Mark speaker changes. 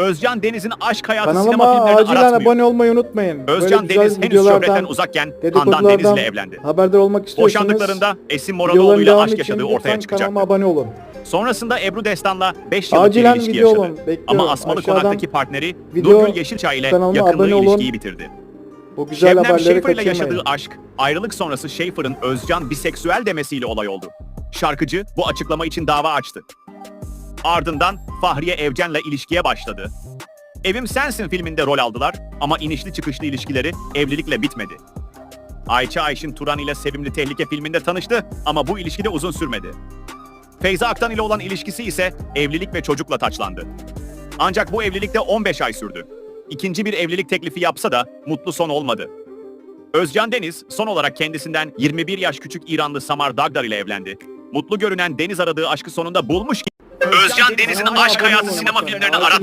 Speaker 1: Özcan Deniz'in aşk hayatı sinema
Speaker 2: Kanalıma
Speaker 1: filmlerini
Speaker 2: acilen
Speaker 1: aratmıyor.
Speaker 2: abone olmayı unutmayın.
Speaker 1: Özcan
Speaker 2: Böyle
Speaker 1: Deniz henüz şöhretten uzakken Handan
Speaker 2: dedikodulardan
Speaker 1: Deniz'le evlendi.
Speaker 2: haberdar olmak istiyorsanız
Speaker 1: Boşandıklarında Esin
Speaker 2: videoların
Speaker 1: Moraloğlu ile
Speaker 2: devamı
Speaker 1: aşk
Speaker 2: için
Speaker 1: yaşadığı
Speaker 2: lütfen
Speaker 1: ortaya çıkacak.
Speaker 2: Kanalıma abone olun.
Speaker 1: Sonrasında Ebru Destan'la 5 yıllık bir
Speaker 2: Acilen
Speaker 1: ilişki
Speaker 2: video
Speaker 1: yaşadı.
Speaker 2: olun. Bekliyorum.
Speaker 1: Ama Asmalı
Speaker 2: Aşağıdan
Speaker 1: Konak'taki partneri
Speaker 2: video
Speaker 1: Nurgül Yeşilçay ile
Speaker 2: kanalıma
Speaker 1: yakınlığı
Speaker 2: abone olun.
Speaker 1: ilişkiyi bitirdi.
Speaker 2: Bu güzel
Speaker 1: Şebnem
Speaker 2: haberleri kaçırmayın.
Speaker 1: yaşadığı aşk, ayrılık sonrası Şefer'ın Özcan biseksüel demesiyle olay oldu. Şarkıcı bu açıklama için dava açtı. Ardından Fahriye Evcen'le ilişkiye başladı. Evim Sensin filminde rol aldılar ama inişli çıkışlı ilişkileri evlilikle bitmedi. Ayça Ayşin Turan ile Sevimli Tehlike filminde tanıştı ama bu ilişki de uzun sürmedi. Feyza Aktan ile olan ilişkisi ise evlilik ve çocukla taçlandı. Ancak bu evlilik de 15 ay sürdü. İkinci bir evlilik teklifi yapsa da mutlu son olmadı. Özcan Deniz son olarak kendisinden 21 yaş küçük İranlı Samar Dagdar ile evlendi. Mutlu görünen Deniz aradığı aşkı sonunda bulmuş ki Özcan Deniz'in aşk hayatı sinema filmlerini aratmıyor.